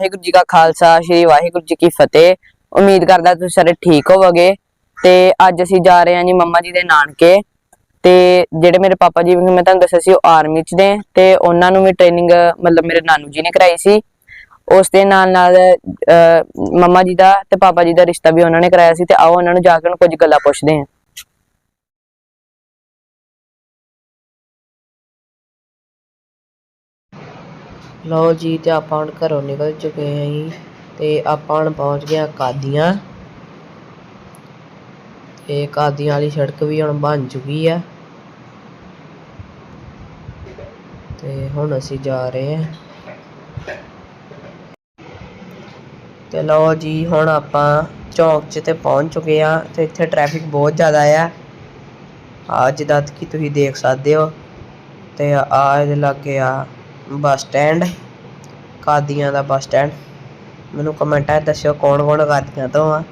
ਵਾਹਿਗੁਰੂ ਜੀ ਕਾ ਖਾਲਸਾ, ਸ੍ਰੀ ਵਾਹਿਗੁਰੂ ਜੀ ਕੀ ਫਤਿਹ। ਉਮੀਦ ਕਰਦਾ ਤੁਸੀਂ ਸਾਰੇ ਠੀਕ ਹੋਵੋਗੇ। ਤੇ ਅੱਜ ਅਸੀਂ ਜਾ ਰਹੇ ਹਾਂ ਜੀ ਮੰਮਾ ਜੀ ਦੇ ਨਾਨਕੇ। ਤੇ ਜਿਹੜੇ ਮੇਰੇ ਪਾਪਾ ਜੀ ਮੈਂ ਤੁਹਾਨੂੰ ਦੱਸਿਆ ਸੀ ਉਹ ਆਰਮੀ ਚ ਨੇ, ਤੇ ਉਹਨਾਂ ਨੂੰ ਵੀ ਟ੍ਰੇਨਿੰਗ ਮਤਲਬ ਮੇਰੇ ਨਾਨੂ ਜੀ ਨੇ ਕਰਾਈ ਸੀ। ਉਸ ਦੇ ਨਾਲ ਨਾਲ ਮੰਮਾ ਜੀ ਦਾ ਤੇ ਪਾਪਾ ਜੀ ਦਾ ਰਿਸ਼ਤਾ ਵੀ ਉਹਨਾਂ ਨੇ ਕਰਾਇਆ ਸੀ, ਤੇ ਆਓ ਉਹਨਾਂ ਨੂੰ ਜਾ ਕੇ ਉਹਨਾਂ ਕੁਝ ਗੱਲਾਂ ਪੁੱਛਦੇ ਹਾਂ। ਲਓ ਜੀ, ਤੇ ਆਪਾਂ ਹੁਣ ਘਰੋਂ ਨਿਕਲ ਚੁੱਕੇ ਹਾਂ ਜੀ, ਤੇ ਆਪਾਂ ਹੁਣ ਪਹੁੰਚ ਗਏ ਹਾਂ ਕਾਦੀਆਂ। ਤੇ ਕਾਦੀਆਂ ਵਾਲੀ ਸੜਕ ਵੀ ਹੁਣ ਬਣ ਚੁੱਕੀ ਆ। ਤੇ ਹੁਣ ਅਸੀਂ ਜਾ ਰਹੇ ਹਾਂ। ਤੇ ਲਓ ਜੀ, ਹੁਣ ਆਪਾਂ ਚੌਂਕ 'ਚ ਤੇ ਪਹੁੰਚ ਚੁੱਕੇ ਆ ਤੇ ਇੱਥੇ ਟ੍ਰੈਫਿਕ ਬਹੁਤ ਜ਼ਿਆਦਾ ਆ। ਆ ਜਿੱਦਾਂ ਕਿ ਤੁਸੀਂ ਦੇਖ ਸਕਦੇ ਹੋ, ਤੇ ਆ ਇਹਦੇ ਲਾਗੇ ਆ ਬੱਸ ਸਟੈਂਡ, ਕਾਦੀਆਂ ਦਾ ਬੱਸ ਸਟੈਂਡ। ਮੈਨੂੰ ਕਮੈਂਟਾਂ 'ਚ ਦੱਸਿਓ ਕੌਣ ਕੌਣ ਕਾਦੀਆਂ ਤੋਂ ਆ।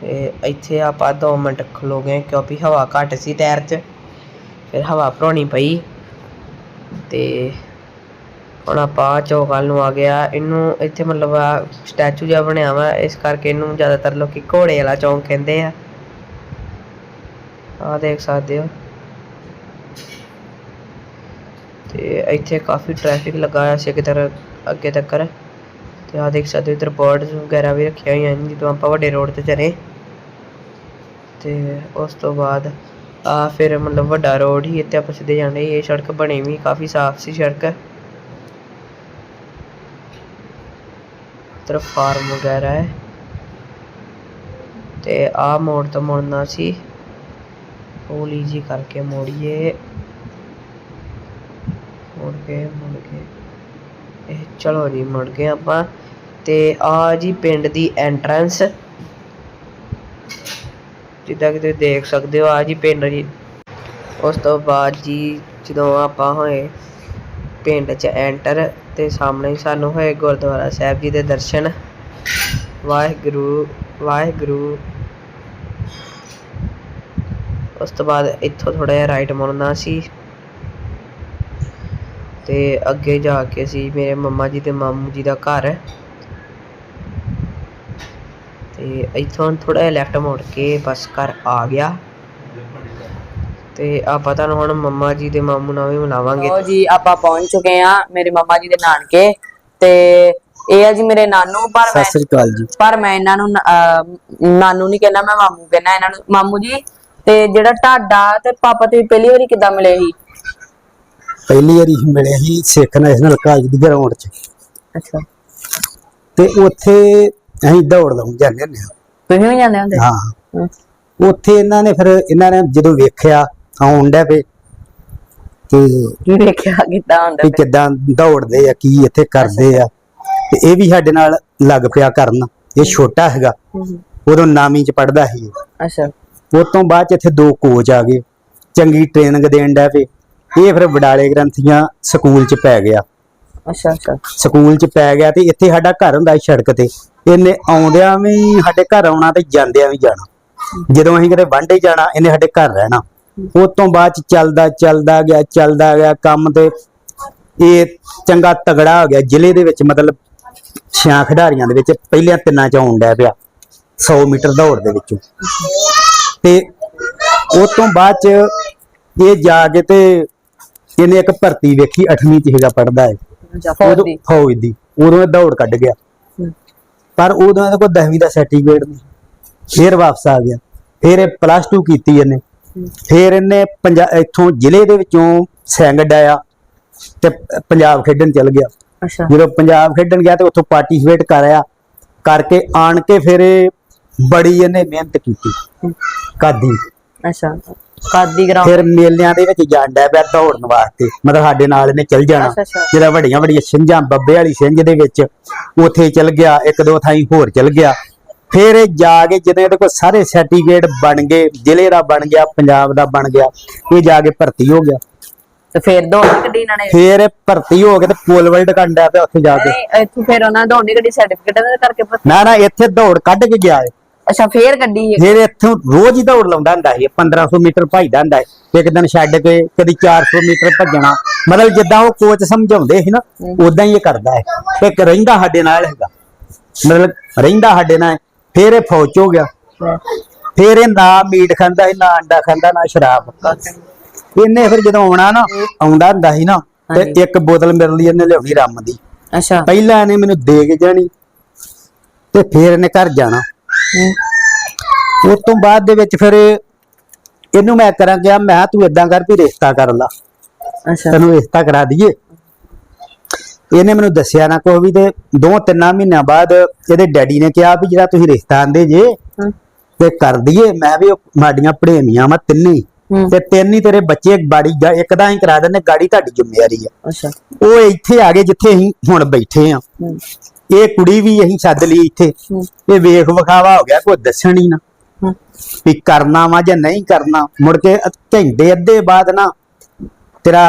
ਤੇ ਇੱਥੇ ਆਪਾਂ 2 ਮਿੰਟ ਖਲੋ ਗਏ ਕਿਉਂਕਿ ਹਵਾ ਘੱਟ ਸੀ ਟਾਇਰ 'ਚ, ਫਿਰ ਹਵਾ ਭਰਾਉਣੀ ਪਈ। ਤੇ ਹੁਣ ਆਪਾਂ ਚੌਕ ਨੂੰ ਆ ਗਿਆ ਇਹਨੂੰ ਇੱਥੇ ਮਤਲਬ ਆ ਸਟੈਚੂ ਜਿਹਾ ਬਣਿਆ ਵਾ, ਇਸ ਕਰਕੇ ਇਹਨੂੰ ਜ਼ਿਆਦਾਤਰ ਲੋਕੀ ਘੋੜੇ ਵਾਲਾ ਚੌਂਕ ਕਹਿੰਦੇ ਆ। ਆ ਦੇਖ ਸਕਦੇ ਹੋ। ਤੇ ਇੱਥੇ ਕਾਫੀ ਟ੍ਰੈਫਿਕ ਲੱਗਾ ਹੋਇਆ ਸੀ ਕਿਧਰ ਅੱਗੇ ਤੱਕ। ਤੇ ਆ ਦੇਖ ਸਕਦੇ ਹੋ ਬਰਡਸ ਵਗੈਰਾ ਵੀ ਰੱਖੀਆਂ ਹੋਈਆਂ ਨੇ, ਜਦੋਂ ਆਪਾਂ ਵੱਡੇ ਰੋਡ ਤੇ ਚਲੇ ਤੇ ਉਸ ਤੋਂ ਬਾਅਦ ਆ ਫਿਰ ਮਤਲਬ ਵੱਡਾ ਰੋਡ ਹੀ ਇੱਥੇ ਆਪਾਂ ਸਿੱਧੇ ਜਾਣੇ ਇਹ ਸੜਕ ਬਣੀ ਵੀ ਕਾਫੀ ਸਾਫ਼ ਸੀ ਸੜਕ। ਤਰਫ ਫਾਰਮ ਵਗੈਰਾ ਹੈ। ਤੇ ਆ ਮੋੜ ਤੋਂ ਮੁੜਨਾ ਸੀ। ਹੌਲੀ ਜੀ ਕਰਕੇ ਮੋੜੀਏ। ਕੇ ਮੁੜ ਕੇ ਇਹ ਚਲੋ ਜੀ ਮੁੜ ਗਏ ਆਪਾਂ। ਤੇ ਆ ਜੀ ਪਿੰਡ ਦੀ ਐਂਟਰੈਂਸ ਜਿੱਦਾਂ ਕਿ ਤੁਸੀਂ ਦੇਖ ਸਕਦੇ ਹੋ ਆ ਜੀ ਪਿੰਡ ਜੀ। ਉਸ ਤੋਂ ਬਾਅਦ ਜੀ ਜਦੋਂ ਆਪਾਂ ਹੋਏ ਪਿੰਡ 'ਚ ਐਂਟਰ ਤੇ ਸਾਹਮਣੇ ਸਾਨੂੰ ਹੋਏ ਗੁਰਦੁਆਰਾ ਸਾਹਿਬ ਜੀ ਦੇ ਦਰਸ਼ਨ। ਵਾਹਿਗੁਰੂ ਵਾਹਿਗੁਰੂ। ਉਸ ਤੋਂ ਬਾਅਦ ਇੱਥੋਂ ਥੋੜਾ ਜਿਹਾ ਰਾਈਟ ਮੁੜਨਾ ਸੀ। ਤੇ ਅੱਗੇ ਜਾ ਕੇ ਸੀ ਮੇਰੇ ਮੰਮਾ ਜੀ ਤੇ ਮਾਮੂ ਜੀ ਦਾ ਘਰ ਤੇ ਇੱਥੋਂ ਥੋੜਾ ਜਿਹਾ ਲੈਫਟ ਮੁੜ ਕੇ ਬਸ ਘਰ ਆ ਗਿਆ। ਤੇ ਆਪਾਂ ਤੁਹਾਨੂੰ ਹੁਣ ਮੰਮਾ ਜੀ ਦੇ ਮਾਮੂ ਨਾਲ ਵੀ ਮਿਲਾਵਾਂਗੇ। ਜੀ ਆਪਾਂ ਪਹੁੰਚ ਚੁੱਕੇ ਆ ਮੇਰੇ ਮੰਮਾ ਜੀ ਦੇ ਨਾਨਕੇ। ਤੇ ਇਹ ਆ ਜੀ ਮੇਰੇ ਨਾਨੂ ਪਰ ਸਤਿ ਮੈਂ ਸ੍ਰੀ ਅਕਾਲ ਜੀ। ਪਰ ਮੈਂ ਇਹਨਾਂ ਨੂੰ ਨ- ਅਹ ਨਾਨੂ ਨਹੀਂ ਕਹਿੰਦਾ ਮੈਂ ਮਾਮੂ ਕਹਿੰਦਾ ਇਹਨਾਂ ਨੂੰ। ਮਾਮੂ ਜੀ ਤੇ ਜਿਹੜਾ ਢਾਡਾ ਤੇ ਪਾਪਾ ਤੁਸੀਂ ਪਹਿਲੀ ਵਾਰੀ ਕਿੱਦਾਂ ਮਿਲੇ ਸੀ? ਪਹਿਲੀ ਵਾਰੀ ਅਸੀਂ ਮਿਲੇ ਸੀ ਸਿੱਖ ਨੈਸ਼ਨਲ ਕਾਲਜ ਦੀ ਗਰਾਊਂਡ 'ਚ। ਅੱਛਾ। ਤੇ ਉੱਥੇ ਅਸੀਂ ਦੌੜ ਲਾਉਣ ਜਾਂਦੇ ਹੁੰਦੇ ਤੁਸੀਂ ਵੀ ਜਾਂਦੇ ਹੁੰਦੇ? ਹਾਂ। ਹਾਂ। ਉੱਥੇ ਇਹਨਾਂ ਨੇ ਫਿਰ ਇਹਨਾਂ ਨੇ ਜਦੋਂ ਵੇਖਿਆ ਆਉਣ ਡੈ ਪਏ ਤੇ ਕੀ ਵੇਖਿਆ ਕਿੱਦਾਂ ਹੁੰਦਾ ਵੀ ਕਿਦਾਂ ਦੌੜਦੇ ਆ ਕੀ ਇੱਥੇ ਕਰਦੇ ਆ। ਤੇ ਇਹ ਵੀ ਸਾਡੇ ਨਾਲ ਲੱਗ ਪਿਆ ਕਰਨ। ਇਹ ਛੋਟਾ ਹੈਗਾ। ਉਦੋਂ ਨਾਮੀ 'ਚ ਪੜਦਾ ਸੀ। ਇਹ। ਅੱਛਾ। ਉਹ ਤੋਂ ਬਾਅਦ 'ਚ ਇੱਥੇ ਦੋ ਕੋਚ ਆ ਗਏ। ਚੰਗੀ ਟ੍ਰੇਨਿੰਗ ਦੇਣ ਡੈ ਪਏ ਇਹ ਫਿਰ ਵਡਾਲੇ ਗ੍ਰੰਥੀਆਂ ਸਕੂਲ 'ਚ ਪੈ ਗਿਆ। ਅੱਛਾ ਅੱਛਾ। ਸਕੂਲ ਚ ਪੈ ਗਿਆ ਤੇ ਇੱਥੇ ਸਾਡਾ ਘਰ ਹੁੰਦਾ ਸੀ ਸੜਕ ਤੇ। ਇਹਨੇ ਆਉਂਦਿਆਂ ਵੀ ਸਾਡੇ ਘਰ ਆਉਣਾ ਤੇ ਜਾਂਦਿਆਂ ਵੀ ਜਾਣਾ। ਜਦੋਂ ਅਸੀਂ ਕਿਤੇ ਵਾਂਢੇ ਜਾਣਾ ਇਹਨੇ ਸਾਡੇ ਘਰ ਰਹਿਣਾ। ਉਸ ਤੋਂ ਬਾਅਦ ਚ ਚੱਲਦਾ ਚੱਲਦਾ ਗਿਆ ਚੱਲਦਾ ਗਿਆ ਕੰਮ ਤੇ ਇਹ ਚੰਗਾ ਤਗੜਾ ਹੋ ਗਿਆ। ਜ਼ਿਲ੍ਹੇ ਦੇ ਵਿੱਚ ਮਤਲਬ ਛਿਆਂ ਖਿਡਾਰੀਆਂ ਦੇ ਵਿੱਚ ਪਹਿਲਿਆਂ ਤਿੰਨਾਂ ਚ ਆਉਣ ਡਿਆ ਪਿਆ 100 ਮੀਟਰ ਦੌੜ ਦੇ ਵਿੱਚੋਂ। ਤੇ ਉਸ ਤੋਂ ਬਾਅਦ ਚ ਇਹ ਜਾ ਕੇ ਤੇ ਇਹਨੇ ਇੱਕ ਭਰਤੀ ਵੇਖੀ 8ਵੀਂ ਚ ਹੈਗਾ ਪੜਦਾ ਹੈ। ਫੌਜ ਦੀ। ਫੌਜ ਦੀ। ਉਦੋਂ ਇਹ ਦੌੜ ਕੱਢ ਗਿਆ। ਪਰ ਉਦੋਂ ਇਹਦੇ ਕੋਲ 10ਵੀਂ ਦਾ ਸਰਟੀਫਿਕੇਟ ਨਹੀਂ। ਫਿਰ ਵਾਪਸ ਆ ਗਿਆ। ਫਿਰ ਇਹ ਪਲੱਸ 2 ਕੀਤੀ ਇਹਨੇ। ਫਿਰ ਇਹਨੇ ਇੱਥੋਂ ਜ਼ਿਲ੍ਹੇ ਦੇ ਵਿੱਚੋਂ ਸੈਂਗਡ ਆਇਆ ਤੇ ਪੰਜਾਬ ਖੇਡਣ ਚਲ ਗਿਆ। ਅੱਛਾ। ਜਦੋਂ ਪੰਜਾਬ ਖੇਡਣ ਗਿਆ ਤੇ ਉੱਥੋਂ ਪਾਰਟਿਸਿਪੇਟ ਕਰਿਆ ਕਰਕੇ ਆਣ ਕੇ ਫਿਰ ਬੜੀ ਇਹਨੇ ਮਿਹਨਤ ਕੀਤੀ। ਕਾਦੀ ਅੱਛਾ। ਕਾਦੀ ਗਰਾਊਂਡ ਫਿਰ ਮੇਲਿਆਂ ਦੇ ਵਿੱਚ ਜਾਂਦਾ ਪਿਆ ਦੌੜਨ ਵਾਸਤੇ। ਮਤਲਬ ਸਾਡੇ ਨਾਲ ਇਹਨੇ ਚੱਲ ਜਾਣਾ। ਅੱਛਾ, ਅੱਛਾ। ਜਿਹੜਾ ਵੱਡੀਆਂ ਵੱਡੀਆਂ ਛਿੰਝਾਂ ਬੱਬੇ ਵਾਲੀ ਛਿੰਝ ਦੇ ਵਿੱਚ ਉੱਥੇ ਚੱਲ ਗਿਆ ਇੱਕ ਦੋ ਥਾਈਂ ਹੋਰ ਚੱਲ ਗਿਆ। ਫਿਰ ਇਹ ਜਾ ਕੇ ਜਦੋਂ ਇਹਦੇ ਕੋਲ ਸਾਰੇ ਸਰਟੀਫਿਕੇਟ ਬਣ ਗਏ ਜ਼ਿਲ੍ਹੇ ਦਾ ਬਣ ਗਿਆ ਪੰਜਾਬ ਦਾ ਬਣ ਗਿਆ ਇਹ ਜਾ ਕੇ ਭਰਤੀ ਹੋ ਗਿਆ। ਤੇ ਫਿਰ ਦੌੜ ਨੀ ਕੱਢੀ ਇਹਨਾਂ ਨੇ ਫਿਰ ਇਹ ਭਰਤੀ ਹੋ ਕੇ ਤੇ ਪੋਲ ਵਰਲਡ ਕੰਡਾ ਪਿਆ ਉੱਥੇ ਜਾ ਕੇ। ਨਹੀਂ ਇੱਥੇ ਫਿਰ ਉਹਨਾਂ ਦੌੜ ਨੀ ਕੱਢੀ ਸਰਟੀਫਿਕੇਟ ਦੇ ਕਰਕੇ ਨਾ ਨਾ ਇੱਥੇ ਦੌੜ ਕੱਢ ਕੇ ਗਿਆ ਇਹ। ਅੱਛਾ ਫੇਰ ਕੱਢੀ ਫਿਰ ਇੱਥੋਂ ਰੋਜ਼ ਹੀ ਦੌੜ ਲਾਉਂਦਾ ਹੁੰਦਾ ਸੀ 1500 ਮੀਟਰ ਭੱਜਦਾ ਹੁੰਦਾ ਸੀ ਇੱਕ ਦਿਨ ਛੱਡ ਕੇ ਕਦੀ 400 ਮੀਟਰ ਭੱਜਣਾ। ਮਤਲਬ ਜਿੱਦਾਂ ਉਹ ਕੋਚ ਸਮਝਾਉਂਦੇ ਸੀ ਨਾ ਉਦਾਂ ਹੀ ਇਹ ਕਰਦਾ ਹੈ ਇੱਕ ਰਹਿੰਦਾ ਸਾਡੇ ਨਾਲ ਹੈਗਾ। ਮਤਲਬ ਰਹਿੰਦਾ ਸਾਡੇ ਨਾਲ ਫਿਰ ਇਹ ਫੌਜ 'ਚ ਹੋ ਗਿਆ। ਫਿਰ ਇਹ ਨਾ ਮੀਟ ਖਾਂਦਾ ਸੀ ਨਾ ਅੰਡਾ ਖਾਂਦਾ ਨਾ ਸ਼ਰਾਬ। ਇਹਨੇ ਫਿਰ ਜਦੋਂ ਆਉਣਾ ਨਾ ਆਉਂਦਾ ਹੁੰਦਾ ਸੀ ਨਾ ਤੇ। ਇੱਕ ਬੋਤਲ ਮੇਰੇ ਲਈ ਇਹਨੇ ਲਿਆਉਣੀ ਰੰਮ ਦੀ। ਅੱਛਾ। ਪਹਿਲਾਂ ਇਹਨੇ ਮੈਨੂੰ ਦੇ ਕੇ ਜਾਣੀ ਤੇ ਫਿਰ ਇਹਨੇ ਘਰ ਜਾਣਾ। ਉਸ ਤੋਂ ਬਾਅਦ ਦੇ ਵਿੱਚ ਫਿਰ ਇਹਨੂੰ ਮੈਂ ਕਰਾਂ ਗਿਆ ਮੈਂ ਤੂੰ ਇਦਾਂ ਕਰ ਵੀ ਰਿਸ਼ਤਾ ਕਰ ਲਾ। ਅੱਛਾ। ਤੈਨੂੰ ਰਿਸ਼ਤਾ ਕਰਾ ਦਈਏ। ਇਹਨੇ ਮੈਨੂੰ ਦੱਸਿਆ ਨਾ ਕੋਈ ਵੀ ਤੇ ਦੋ ਤਿੰਨਾਂ ਮਹੀਨਿਆਂ ਬਾਅਦ ਇਹਦੇ ਡੈਡੀ ਨੇ ਕਿਹਾ ਵੀ ਜਿਹੜਾ ਤੁਸੀਂ ਰਿਸ਼ਤਾ ਆਂਦੇ ਜੇ ਤੇ ਕਰ ਦਈਏ। ਮੈਂ ਵੀ ਮਾਡੀਆਂ ਭੜੇਵੀਆਂ ਵਾ ਤਿੰਨੇ। ਤੇ ਤਿੰਨ ਹੀ ਤੇਰੇ ਬੱਚੇ ਬਾੜੀ ਇੱਕ ਦਾ ਹੀ ਕਰਾ ਦਿੰਦੇ ਗਾੜੀ ਤੁਹਾਡੀ ਜ਼ਿੰਮੇਵਾਰੀ ਆ। ਅੱਛਾ। ਉਹ ਇੱਥੇ ਆ ਗਏ ਜਿੱਥੇ ਅਸੀਂ ਹੁਣ ਬੈਠੇ ਆ। ਇਹ ਕੁੜੀ ਵੀ ਅਸੀਂ ਸੱਦ ਲਈ ਇੱਥੇ। ਇਹ ਵੇਖ ਵਿਖਾਵਾ ਹੋ ਗਿਆ ਕੋਈ ਦੱਸਣ ਹੀ ਨਾ। ਵੀ ਕਰਨਾ ਵਾ ਜਾਂ ਨਹੀਂ ਕਰਨਾ ਮੁੜ ਕੇ ਘੰਟੇ ਅੱਧੇ ਬਾਅਦ ਨਾ ਤੇਰਾ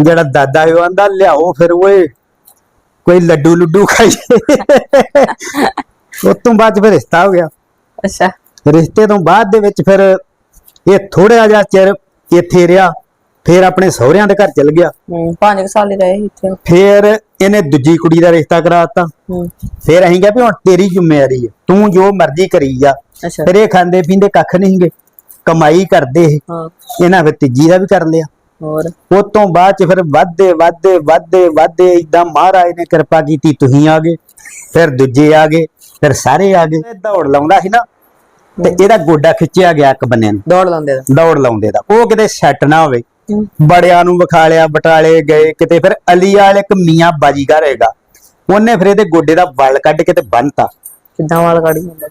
ਜਿਹੜਾ ਦਾਦਾ ਹੈ ਉਹ ਆਂਦਾ ਲਿਆਓ ਫਿਰ ਓਏ ਕੋਈ ਲੱਡੂ ਲੁੱਡੂ ਖਾਈਏ ਉਸ ਤੋਂ ਬਾਅਦ ਫਿਰ ਰਿਸ਼ਤਾ ਹੋ ਗਿਆ। ਅੱਛਾ। ਰਿਸ਼ਤੇ ਤੋਂ ਬਾਅਦ ਦੇ ਵਿੱਚ ਫਿਰ ਇਹ ਥੋੜਾ ਜਿਹਾ ਚਿਰ ਇੱਥੇ ਰਿਹਾ ਫਿਰ ਆਪਣੇ ਸਹੁਰਿਆਂ ਦੇ ਘਰ ਚਲ ਗਿਆ। ਹਮ, ਪੰਜ ਕੁ ਸਾਲ ਹੀ ਰਹੇ ਇੱਥੇ। ਫਿਰ ਇਹਨੇ ਦੂਜੀ ਕੁੜੀ ਦਾ ਰਿਸ਼ਤਾ ਕਰਾਤਾ। ਹਮ, ਫਿਰ ਅਸੀਂ ਕਿਹਾ ਵੀ ਹੁਣ ਤੇਰੀ ਜ਼ਿੰਮੇਵਾਰੀ ਹੈ ਤੂੰ ਜੋ ਮਰਜ਼ੀ ਕਰੀ ਜਾ। ਫਿਰ ਇਹ ਖਾਂਦੇ ਪੀਂਦੇ ਕੱਖ ਨਹੀਂਗੇ ਕਮਾਈ ਕਰਦੇ ਇਹ ਇਹਨਾਂ ਫਿਰ ਤੀਜੀ ਦਾ ਵੀ ਕਰ ਲਿਆ। ਹੋਰ? ਉਸ ਤੋਂ ਬਾਅਦ ਚ ਫਿਰ ਵੱਧਦੇ ਵੱਧਦੇ ਵੱਧਦੇ ਵੱਧਦੇ ਇਦਾਂ ਮਹਾਰਾਜ ਨੇ ਕਿਰਪਾ ਕੀਤੀ ਤੁਸੀਂ ਆ ਗਏ। ਫਿਰ ਦੂਜੇ ਆ ਗਏ ਫਿਰ ਸਾਰੇ ਆ ਗਏ। ਦੌੜ ਲਾਉਂਦਾ ਸੀ ਨਾ ਤੇ ਇਹਦਾ ਗੋਡਾ ਖਿੱਚਿਆ ਗਿਆ ਇੱਕ ਬੰਨੇ ਨੂੰ। ਦੌੜ ਲਾਉਂਦੇ ਦਾ। ਦੌੜ ਲਾਉਂਦੇ ਦਾ। ਉਹ ਕਿਤੇ ਸੈੱਟ ਨਾ ਹੋਵੇ। ਬੜਿਆਂ ਨੂੰ ਵਿਖਾ ਲਿਆ ਬਟਾਲੇ ਗਏ ਕਿਤੇ ਫਿਰ ਅਲੀ ਵਾਲੇ ਇੱਕ ਮੀਆਂ ਬਾਜੀਗਰ ਹੈਗਾ। ਉਹਨੇ ਫਿਰ ਇਹਦੇ ਗੋਡੇ ਦਾ ਵਲ ਕੱਢ ਕੇ ਤੇ ਬੰਨਤਾ। ਕਿੱਦਾਂ ਵਾਲ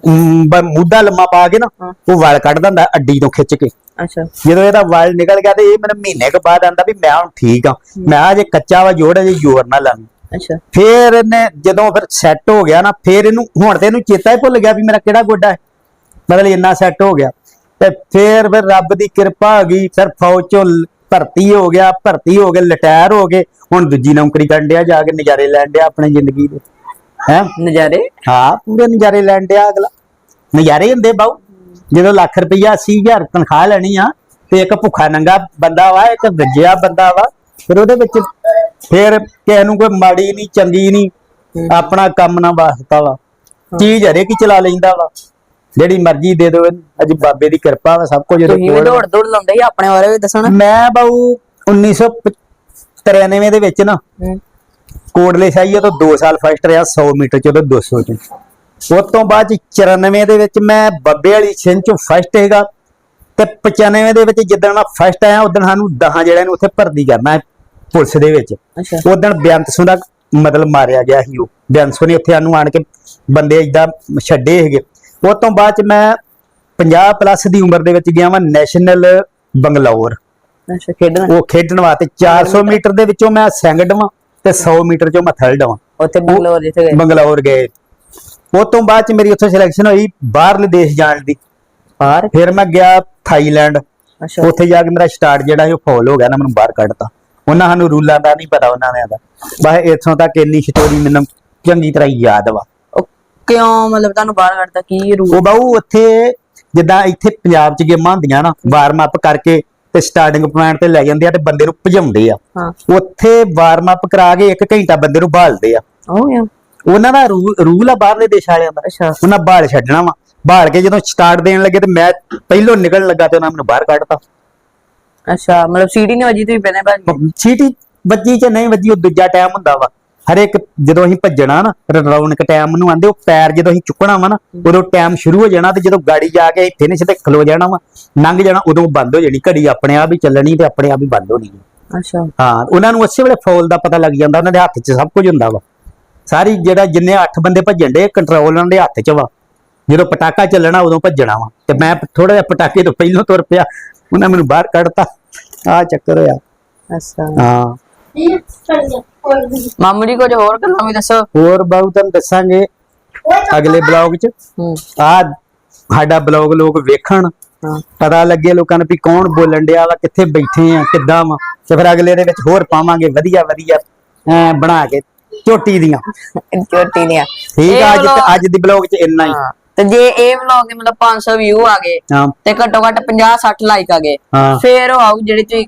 ਅਮ, ਬ- ਮੁੱਦਾ ਲੰਮਾ ਪਾ ਕੇ ਨਾ। ਉਹ ਵਲ ਕੱਢ ਦਿੰਦਾ ਅੱਡੀ ਤੋਂ ਖਿੱਚ ਕੇ। ਅੱਛਾ। ਜਦੋਂ ਇਹਦਾ ਵਲ ਨਿਕਲ ਗਿਆ ਤੇ ਇਹ ਮੈਨੂੰ ਮਹੀਨੇ ਕੁ ਬਾਅਦ ਆਂਦਾ ਵੀ ਮੈਂ ਹੁਣ ਠੀਕ ਆ। ਮੈਂ ਆ ਜੇ ਕੱਚਾ ਵਾ ਜੋੜ ਜੇ ਜ਼ੋਰ ਨਾ ਲਾਵੀਂ। ਅੱਛਾ। ਫੇਰ ਇਹਨੇ ਜਦੋਂ ਫਿਰ ਸੈੱਟ ਹੋ ਗਿਆ ਨਾ ਫੇਰ ਇਹਨੂੰ ਹੁਣ ਤੇ ਇਹਨੂੰ ਚੇਤਾ ਹੀ ਭੁੱਲ ਗਿਆ ਵੀ ਮੇਰਾ ਕਿਹੜਾ ਗੋਡਾ ਹੈ। ਮਤਲਬ ਇੰਨਾ ਸੈੱਟ ਹੋ ਗਿਆ। ਤੇ ਫੇਰ ਫਿਰ ਰੱਬ ਦੀ ਕਿਰਪਾ ਹੋ ਗਈ ਫਿਰ ਫੌਜ ਚੋਂ ਭਰਤੀ ਹੋ ਗਿਆ ਭਰਤੀ ਹੋ ਕੇ ਲਟਾਇਰ ਹੋ ਗਏ ਹੁਣ ਦੂਜੀ ਨੌਕਰੀ ਕਰਨ ਡਿਆ ਜਾ ਕੇ ਨਜ਼ਾਰੇ ਲੈਣ ਡਿਆ ਆਪਣੀ ਜ਼ਿੰਦਗੀ ਦੇ। ਹੈ? ਨਜ਼ਾਰੇ? ਹਾਂ ਪੂਰੇ ਨਜ਼ਾਰੇ ਲੈਣ ਡਿਆ ਅਗਲਾ। ਨਜ਼ਾਰੇ ਹੁੰਦੇ ਬਾਊ। ਜਦੋਂ ਲੱਖ ਰੁਪਈਆ 80000 ਤਨਖਾਹ ਲੈਣੀ ਆ ਤੇ ਇੱਕ ਭੁੱਖਾ ਨੰਗਾ ਬੰਦਾ ਵਾ ਇੱਕ ਰੱਜਿਆ ਬੰਦਾ ਵਾ ਫਿਰ ਉਹਦੇ ਵਿੱਚ ਫਿਰ ਕਿਸੇ ਨੂੰ ਕੋਈ ਮਾੜੀ ਨਹੀਂ ਚੰਗੀ ਨਹੀਂ ਆਪਣਾ ਕੰਮ ਨਾ ਵਾਸਤਾ ਵਾ। ਚੀਜ਼ ਹਰੇਕ ਹੀ ਚਲਾ ਲੈਂਦਾ ਵਾ। ਜਿਹੜੀ ਮਰਜ਼ੀ ਦੇ ਦਿਓ ਇਹਨੂੰ। ਅੱਜ ਬਾਬੇ ਦੀ ਕਿਰਪਾ ਵਾ ਸਭ ਕੁਝ ਤੁਸੀਂ ਵੀ ਕੋਲ। ਦੌੜ ਦੌੜ ਲਾਉਂਦੇ ਸੀ ਆਪਣੇ ਬਾਰੇ ਵੀ ਦੱਸਣਾ ਮੈਂ ਬਾਊ 1993 ਦੇ ਵਿੱਚ ਨਾ ਕੋਟਲੇ ਸ਼ਾਹੀਏ ਤੋਂ 2 ਸਾਲ ਫਸਟ ਰਿਹਾ 100 ਮੀਟਰ ਚ ਉਹਦੇ 200 ਚ। ਉਸ ਤੋਂ ਬਾਅਦ ਚ 94 ਦੇ ਵਿੱਚ ਮੈਂ ਬੱਬੇ ਵਾਲੀ ਛਿੰਨ ਚੋਂ ਫਸਟ ਹੈਗਾ ਤੇ 95 ਦੇ ਵਿੱਚ ਜਿੱਦਣ ਮੈਂ ਫਸਟ ਆਇਆ ਉਦੋਂ ਸਾਨੂੰ 10 ਜਿਹੜਿਆਂ ਨੂੰ ਉੱਥੇ ਭਰਤੀ ਕਰਨਾ ਹੈ ਪੁਲਿਸ ਦੇ ਵਿੱਚ। ਅੱਛਾ। ਉਦੋਂ ਬੇਅੰਤ ਸਿੰਘ ਦਾ ਮਤਲਬ ਮਾਰਿਆ ਗਿਆ ਸੀ ਉਹ। ਬੇਅੰਤ ਸਿੰਘ ਨੇ ਉੱਥੇ ਸਾਨੂੰ ਆਣ ਕੇ ਬੰਦੇ ਇਦਾਂ ਛੱਡੇ ਹੈਗੇ ਉਸ ਤੋਂ ਬਾਅਦ ਚ ਮੈਂ 50 ਪਲੱਸ ਦੀ ਉਮਰ ਦੇ ਵਿੱਚ ਗਿਆ ਮੈਂ ਨੈਸ਼ਨਲ ਬੰਗਲੌਰ। ਅੱਛਾ ਖੇਡਣਾ ਉਹ ਖੇਡਣ ਵਾਸਤੇ 400 ਮੀਟਰ ਦੇ ਵਿੱਚੋਂ ਮੈਂ ਸੈਕਿੰਡ ਵਾਂ ਤੇ 100 ਮੀਟਰ ਚੋਂ ਮੈਂ ਥਰਡ ਵਾਂ। ਉੱਥੇ ਬੰਗਲੌਰ ਜਿੱਥੇ ਗਏ? ਬੰਗਲੌਰ ਗਏ। ਉਹ ਤੋਂ ਬਾਅਦ ਚ ਮੇਰੀ ਉੱਥੋਂ ਸਿਲੈਕਸ਼ਨ ਹੋਈ ਬਾਹਰਲੇ ਦੇਸ਼ ਜਾਣ ਦੀ। ਬਾਹਰ? ਫਿਰ ਮੈਂ ਗਿਆ ਥਾਈਲੈਂਡ। ਅੱਛਾ। ਉੱਥੇ ਜਾ ਕੇ ਮੇਰਾ ਸਟਾਰਟ ਜਿਹੜਾ ਸੀ ਉਹ ਫੌਲ ਹੋ ਗਿਆ ਨਾ ਮੈਨੂੰ ਬਾਹਰ ਕੱਢਤਾ। ਉਹਨਾਂ ਸਾਨੂੰ ਰੂਲਾਂ ਦਾ ਨਹੀਂ ਪਤਾ ਉਹਨਾਂ ਨੇ ਦਾ ਬਸ ਇੱਥੋਂ ਤੱਕ ਇੰਨੀ ਸਟੋਰੀ ਮੈਨੂੰ ਚੰਗੀ ਤਰ੍ਹਾਂ ਯਾਦ ਵਾ। ਕਿਉਂ? ਮਤਲਬ ਤੁਹਾਨੂੰ ਬਾਹਰ ਕੱਢਤਾ ਕੀ ਰੂ ਉਹ ਬਾਊ ਉੱਥੇ ਜਿੱਦਾਂ ਇੱਥੇ ਪੰਜਾਬ 'ਚ ਗੇਮਾਂ ਹੁੰਦੀਆਂ ਨਾ ਵਾਰਮ ਅਪ ਕਰਕੇ ਤੇ ਸਟਾਰਟਿੰਗ ਪੁਆਇੰਟ ਤੇ ਲੈ ਜਾਂਦੇ ਆ ਤੇ ਬੰਦੇ ਨੂੰ ਭਜਾਉਂਦੇ ਆ। ਹਾਂ। ਉੱਥੇ ਵਾਰਮ ਅਪ ਕਰਾ ਕੇ 1 ਘੰਟਾ ਬੰਦੇ ਨੂੰ ਭਾਲਦੇ ਆ। ਉਹ ਉਹਨਾਂ ਦਾ ਰੂਲ ਆ ਬਾਹਰਲੇ ਦੇਸ਼ ਵਾਲਿਆਂ ਦਾ। ਅੱਛਾ। ਉਹਨਾਂ ਬਾਲ ਛੱਡਣਾ ਵਾ। ਬਾਲ ਕੇ ਜਦੋਂ ਸਟਾਰਟ ਦੇਣ ਲੱਗੇ ਤੇ ਮੈਂ ਪਹਿਲੋਂ ਨਿਕਲਣ ਲੱਗਾ ਤੇ ਉਹਨਾਂ ਮੈਨੂੰ ਬਾਹਰ ਕੱਢਤਾ। ਅੱਛਾ ਮਤਲਬ ਸੀਟੀ ਨਹੀਂ ਵੱਜੀ ਤੁਸੀਂ ਪਹਿਲੇ ਭਾਜੀ ਸੀਟੀ ਵੱਜੀ ਚ ਨਹੀਂ ਵੱਜੀ ਉਹ ਦੂਜਾ ਟਾਈਮ ਹੁੰਦਾ ਵਾ। ਹਰੇਕ ਜਦੋਂ ਅਸੀਂ ਭੱਜਣਾ ਨਾ ਰੌਣਕ ਟਾਈਮ ਨੂੰ ਆਂਦੇ ਉਹ ਪੈਰ ਜਦੋਂ ਅਸੀਂ ਚੁੱਕਣਾ ਵਾ ਨਾ ਉਦੋਂ ਟਾਈਮ ਸ਼ੁਰੂ ਹੋ ਜਾਣਾ ਤੇ ਜਦੋਂ ਗਾੜੀ ਜਾ ਕੇ ਇੱਥੇ ਨੇ ਸਿੱਧੇ ਖਲੋ ਜਾਣਾ ਵਾ ਲੰਘ ਜਾਣਾ ਉਦੋਂ ਬੰਦ ਹੋ ਜਾਣੀ ਘੜੀ ਆਪਣੇ ਆਪ ਹੀ ਚੱਲਣੀ ਤੇ ਆਪਣੇ ਆਪ ਹੀ ਬੰਦ ਹੋਣੀ ਅੱਛਾ। ਹਾਂ ਉਹਨਾਂ ਨੂੰ ਉਸੇ ਵੇਲੇ ਫੌਲ ਦਾ ਪਤਾ ਲੱਗ ਜਾਂਦਾ ਉਹਨਾਂ ਦੇ ਹੱਥ 'ਚ ਸਭ ਕੁਝ ਹੁੰਦਾ ਵਾ। ਸਾਰੀ ਜਿਹੜਾ ਜਿੰਨੇ 8 ਬੰਦੇ ਭੱਜਣ ਦੇ ਕੰਟਰੋਲ ਉਹਨਾਂ ਦੇ ਹੱਥ 'ਚ ਵਾ। ਜਦੋਂ ਪਟਾਕਾ ਚੱਲਣਾ ਉਦੋਂ ਭੱਜਣਾ ਵਾ। ਤੇ ਮੈਂ ਥੋੜਾ ਜਿਹਾ ਪਟਾਕੇ ਤੋਂ ਪਹਿਲਾਂ ਤੁਰ ਪਿਆ ਉਹਨਾਂ ਮੈਨੂੰ ਬਾਹਰ ਕੱਢਤਾ। ਆ ਚੱਕਰ ਹੋਇਆ। ਅੱਛਾ। ਹਾਂ। ਮਾਮੂ ਜੀ ਕੁਝ ਹੋਰ ਗੱਲਾਂ ਵੀ ਦੱਸੋ। ਹੋਰ ਬਾਊ ਤੁਹਾਨੂੰ ਦੱਸਾਂਗੇ ਅਗਲੇ ਬਲੌਗ 'ਚ। ਹੂੰ। ਆ ਸਾਡਾ ਬਲੌਗ ਲੋਕ ਵੇਖਣ। ਪਤਾ ਲੱਗੇ ਲੋਕਾਂ ਨੂੰ ਵੀ ਕੌਣ ਬੋਲਣ ਡਿਆ ਵਾ ਕਿੱਥੇ ਬੈਠੇ ਆ ਕਿੱਦਾਂ ਵਾ। ਤੇ ਫਿਰ ਅਗਲੇ ਦੇ ਵਿੱਚ ਹੋਰ ਪਾਵਾਂਗੇ ਵਧੀਆ ਵਧੀਆ ਬਣਾ ਕੇ ਝੋਟੀ ਦੀਆਂ। ਚੋਟੀ ਦੀਆਂ। ਠੀਕ ਆ ਅੱਜ ਅੱਜ ਦੀ ਬਲੌਗ 'ਚ ਇੰਨਾ ਹਾਂ। ਤੇ ਜੇ ਇਹ ਵਲੌਗ ਦੇ ਮਤਲਬ 500 ਵਿਊ ਆ ਗਏ ਹਾਂ। ਤੇ ਘੱਟੋ ਘੱਟ 50 60 ਲਾਈਕ ਆ ਗਏ ਹਾਂ। ਫੇਰ ਉਹ ਆਊ ਜਿਹੜੀ ਤੁਸੀਂ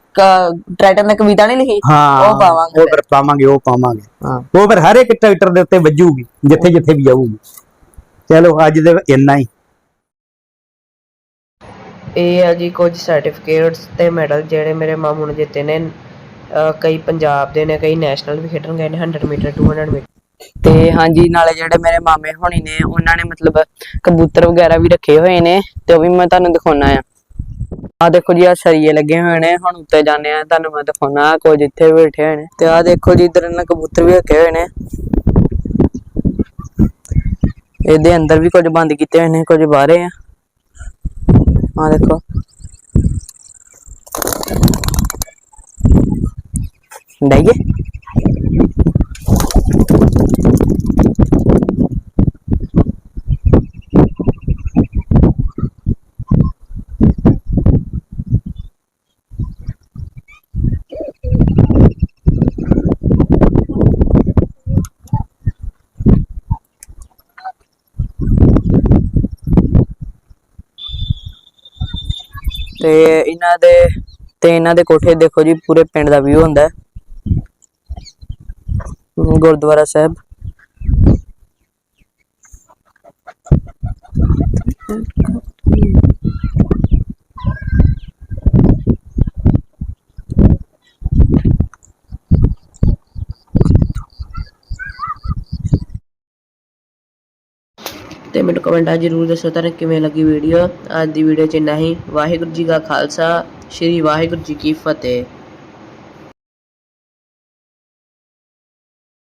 ਟ੍ਰੈਟਨ ਨੇ ਕਵਿਤਾ ਨਹੀਂ ਲਿਖੀ ਹਾਂ ਉਹ ਪਾਵਾਂਗੇ ਉਹ ਫਿਰ। ਪਾਵਾਂਗੇ ਉਹ ਪਾਵਾਂਗੇ। ਹਾਂ। ਉਹ ਫਿਰ ਹਰ ਇੱਕ ਟਰੈਕਟਰ ਦੇ ਉੱਤੇ ਵੱਜੂਗੀ ਜਿੱਥੇ ਜਿੱਥੇ ਵੀ ਜਾਊਗੀ ਚਲੋ ਅੱਜ ਦੇ ਇੰਨਾ ਹੀ। ਇਹ ਆ ਜੀ ਕੁਝ ਸਰਟੀਫਿਕੇਟਸ ਤੇ ਮੈਡਲ ਜਿਹੜੇ ਮੇਰੇ ਮਾਮੂ ਨੇ ਜਿੱਤੇ ਨੇ ਅਹ ਕਈ ਪੰਜਾਬ ਦੇ ਨੇ ਕਈ ਨੈਸ਼ਨਲ ਵੀ ਖੇਡਣ ਗਏ ਨੇ 100 ਮੀਟਰ 200 ਮੀਟਰ ਤੇ ਹਾਂਜੀ, ਨਾਲੇ ਜਿਹੜੇ ਮੇਰੇ ਮਾਮੇ ਹੋਣੀ ਨੇ, ਉਹਨਾਂ ਨੇ ਮਤਲਬ ਕਬੂਤਰ ਵਗੈਰਾ ਵੀ ਰੱਖੇ ਹੋਏ ਨੇ, ਤੇ ਉਹ ਵੀ ਮੈਂ ਤੁਹਾਨੂੰ ਦਿਖਾਉਣਾ ਆ। ਆ ਦੇਖੋ ਜੀ ਆ ਸਰੀਏ ਲੱਗੇ ਹੋਏ ਨੇ, ਹੁਣ ਉੱਤੇ ਜਾਂਦੇ ਆ, ਤੁਹਾਨੂੰ ਮੈਂ ਦਿਖਾਉਣਾ ਕੁਝ ਇੱਥੇ ਬੈਠੇ ਹੋਏ ਨੇ, ਤੇ ਆ ਦੇਖੋ ਜੀ, ਇਧਰ ਇਹਨਾਂ ਕਬੂਤਰ ਵੀ ਰੱਖੇ ਹੋਏ ਨੇ। ਇਹਦੇ ਅੰਦਰ ਵੀ ਕੁਝ ਬੰਦ ਕੀਤੇ ਹੋਏ ਨੇ, ਕੁਝ ਬਾਹਰੇ ਆ। ਆ ਦੇਖੋ। ਡਾਈਏ। ਤੇ ਇਹਨਾਂ ਦੇ, ਤੇ ਇਹਨਾਂ ਦੇ ਕੋਠੇ ਦੇਖੋ ਜੀ, ਪੂਰੇ ਪਿੰਡ ਦਾ ਵਿਊ ਹੁੰਦਾ ਹੈ। ਗੁਰਦੁਆਰਾ ਸਾਹਿਬ। ਕਮੈਂਟਾਂ ਜ਼ਰੂਰ ਦੱਸੋ ਤੁਹਾਨੂੰ ਕਿਵੇਂ ਲੱਗੀ ਵੀਡੀਓ ਅੱਜ ਦੀ ਵੀਡੀਓ ਚ ਇੰਨਾ ਹੀ। ਵਾਹਿਗੁਰੂ ਜੀ ਕਾ ਖਾਲਸਾ, ਸ੍ਰੀ ਵਾਹਿਗੁਰੂ ਜੀ ਕੀ ਫਤਿਹ।